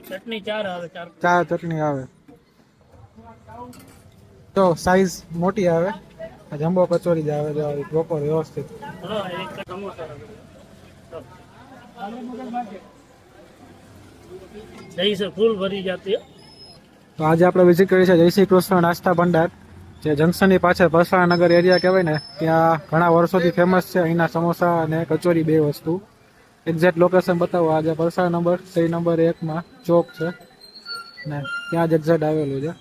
ચટણી. ચાર આવે ચાર. ચટણી આવે. તો સાઈઝ મોટી આવે. જંબો કચોરી જ આવે જો પ્રોપર વ્યવસ્થિત. તો આજે આપણે વિઝિટ કરીએ છીએ જય શ્રી કૃષ્ણ નાસ્તા ભંડાર જે જંકશનની પાછળ પરસાણા નગર એરિયા કહેવાય ને ત્યાં ઘણા વર્ષોથી ફેમસ છે અહીંના સમોસા અને કચોરી બે વસ્તુ. એક્ઝેક્ટ લોકેશન બતાવો. આજે પરસા નંબર સહી નંબર એકમાં ચોક છે. ને ત્યાં જ એક્ઝેક્ટ આવેલું છે.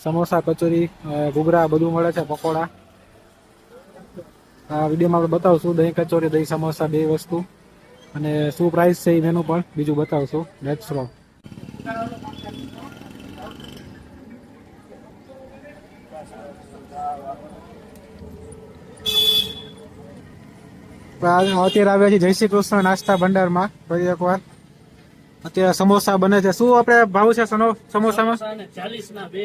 સમોસા, કચોરી ઘૂઘરા બધું મળે છે, પકોડા. આ વિડીયોમાં આપણે બતાવશું. દહીં, કચોરી, દહીં, સમોસા બે વસ્તુ. અને શું પ્રાઇસ છે એ મેનુ પણ બીજું બતાવશું. લેટ્સ રો અત્યારે આવ્યા છીએ જય શ્રી કૃષ્ણ નાસ્તા ભંડારમાં. ફરી એકવાર. અત્યારે સમોસા બને છે. શું આપણે ભાવ છે સમોસામાં? ચાલીસ ના બે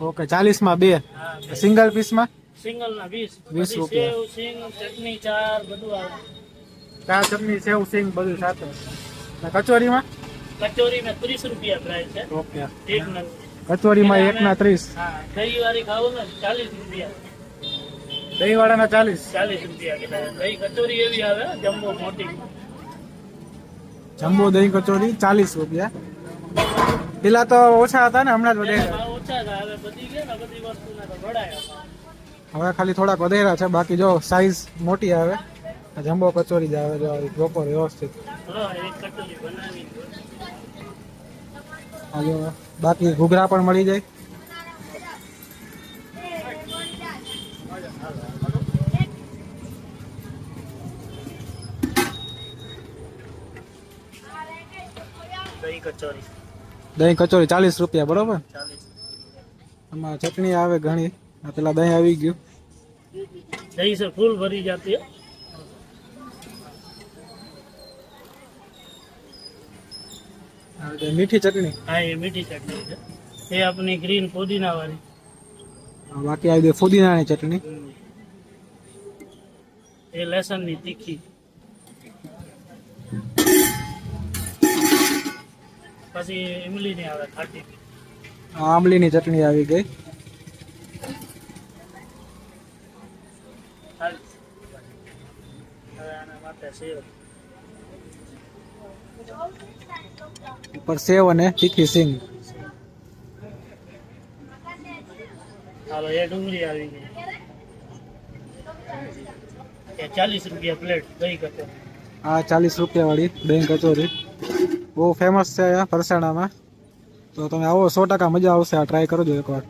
ઓકે ચાલીસમાં બે. Single single પીસમાં? સિંગલ ના વીસ વીસ રૂપિયા. સેવ સિંગ ચટણી ચાર બધું આવે. ચા ચટણી સેવ સિંગ બધું સાથે. ને કચોરીમાં? કચોરી में ત્રીસ રૂપિયા પ્રાઇસ છે. ઓકે. એક કચોરીમાં એક ના ત્રીસ. હા દહીં વાળી ખાવો ને ચાલીસ રૂપિયા. દહીં વાળાના ચાલીસ. ચાલીસ રૂપિયા કીધા દહીં કચોરી એવી આવે જમ્બો મોટી. જમ્બો દહીં કચોરી ચાલીસ રૂપિયા. પેલા તો ઓછા હતા ને હમણાં જ વધે ઓછા હતા. હવે બધી ગયા ને બધી વસ્તુના તો ભરાયા હવે ખાલી થોડાક વધેરા છે બાકી જો સાઈઝ મોટી આવે જમ્બો કચોરી જ આવે જો પ્રોપર વ્યવસ્થિત. બાકી ઘૂઘરા પણ મળી જાય. કચોરી દહીં કચોરી ચાલીસ રૂપિયા બરોબર આમાં ચટણી આવે ઘણી પેલા દહીં આવી ગયું દહીં સર ફૂલ ભરી જતી મીઠી ચટણી હા એ મીઠી ચટણી છે એ આપની ગ્રીન પુદીના વાળી બાકી આવી ગઈ ફુદીનાની ચટણી. એ લસણની તીખી. પછી ઇમલી ઇમલીની આવે ખાટી. આમલીની ચટણી આવી ગઈ. ઉપર સેવ અને તીખી સિંગ. હાલો, એ ડુંગળી આવી ગઈ. ચાલીસ રૂપિયા પ્લેટ દહીં કચોરી. આ ચાલીસ રૂપિયા વાળી દહીં કચોરી. બહુ ફેમસ છે અહીંયા ફરસાણામાં. તો તમે આવો, સો ટકા મજા આવશે. આ ટ્રાય કરજો એકવાર.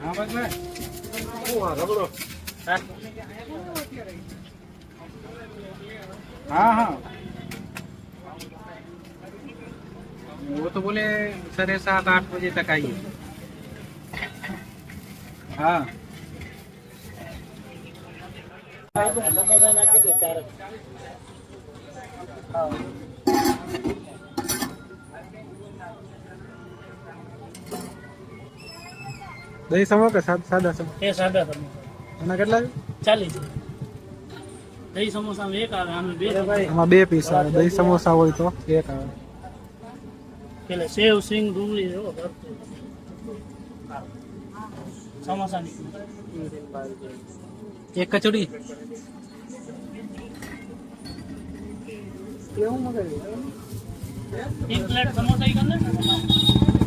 હા, ખાવું હે? હા? हाँ हाँ वो तो बोले साढ़े सात आठ बजे तक आइए हाँ દહીં સમો કે સાદા સમો. એ સાદા સમો. એના કેટલા ચાલીસ. દહીં સમોસામાં એક આવે આમે બે. આમાં બે પીસ આવે. દહીં સમોસા હોય તો એક આવે. પેલે સેવ સિંગ ડુંગળી એવો સમોસા હા. સમોસાની એક કચોરી કેવું મગાવ્યું એક પ્લેટ સમોસા ઈ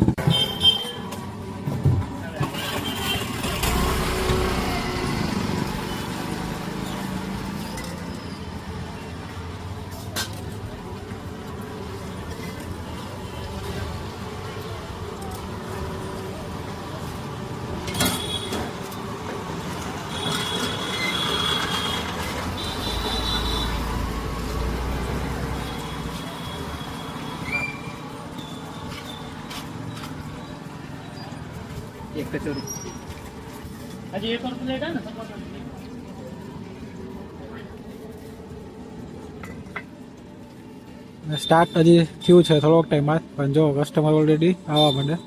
કચોરી હજી એક વાર પ્લેટ ને? સ્ટાર્ટ હજી થયું છે થોડોક ટાઈમમાં પણ જો કસ્ટમર ઓલરેડી આવવા માંડે.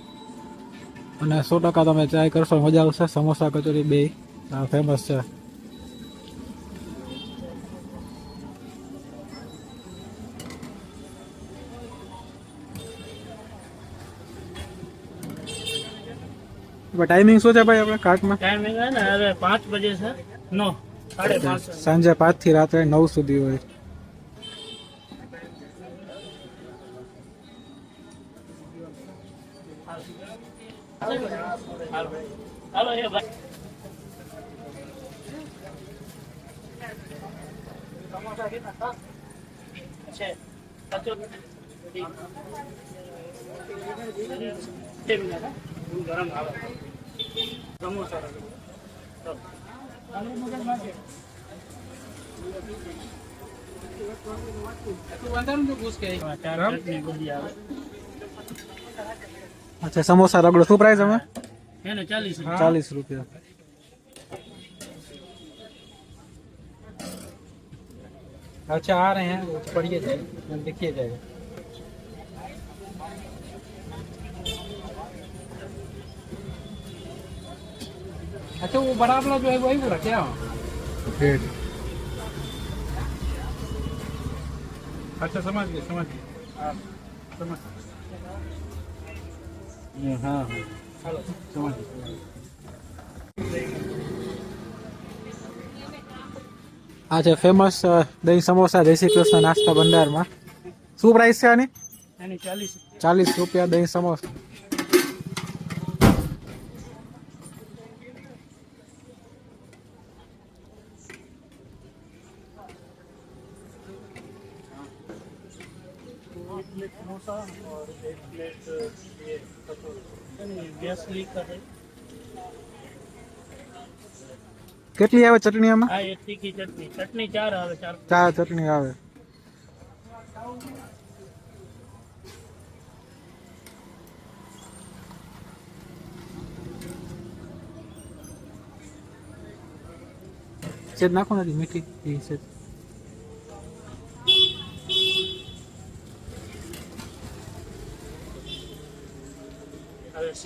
અને સો ટકા તમે ટ્રાય કરશો મજા આવશે. સમોસા કચોરી બે ફેમસ છે. ટાઈમિંગ શું છે ભાઈ આપણે કાર્ટમાં ટાઈમિંગ હે ને હવે પાંચ બજે છે નો સાડે પાંચ સાંજે પાંચથી રાત્રે નવ સુધી હોય હાલો હાલો એ ભાઈ સમોસા કેટલા છે કચોરી બે મિનિટ હા. ગરમ આવે સમોસા ચાલો. આલુ મગજ નાખે. હા, ચાર ચટણી બધી આવે અચ્છા સમોસા રગડો શું પ્રાઇસ અમે એને ચાલીસ ચાલીસ રૂપિયા अच्छा आ रहे हैं पढ़िए जाए देखिए जाएगा अच्छा वो बड़ा वाला जो है वही बोला क्या ग्रेट अच्छा समझ गए समझ गए आप समझ हाँ हाँ चलो समझ गए આ છે ફેમસ દહીં સમોસા જય શ્રી કૃષ્ણ નાસ્તા ભંડારમાં શું પ્રાઇસ છે આની એની ચાલીસ ચાલીસ રૂપિયા દહીં સમોસા ગેસ લીક કરે. કેટલી આવે ચટણી આમાં હા એક તીખી ચટણી. ચટણી ચાર આવે ચાર. ચાર ચટણી આવે. સેજ નાખો નથી મીઠી એ હવે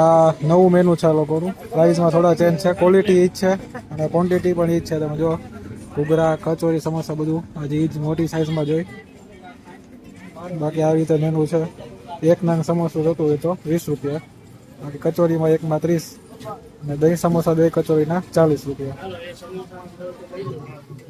આ નવું મેનુ છે લોકોનું. પ્રાઇસમાં થોડા ચેન્જ છે ક્વોલિટી ઈ જ છે અને ક્વોન્ટિટી પણ ઈ જ છે. તમે જો ઘૂઘરા, કચોરી, સમોસા બધું. હજી ઈ જ મોટી સાઇઝમાં જોઈ. બાકી આવી રીતે મેનુ છે. એક નાનું સમોસું થતું હોય તો વીસ રૂપિયા. બાકી કચોરીમાં એકમાં ત્રીસ અને દહીં સમોસા દહીં કચોરીના ચાલીસ રૂપિયા. એ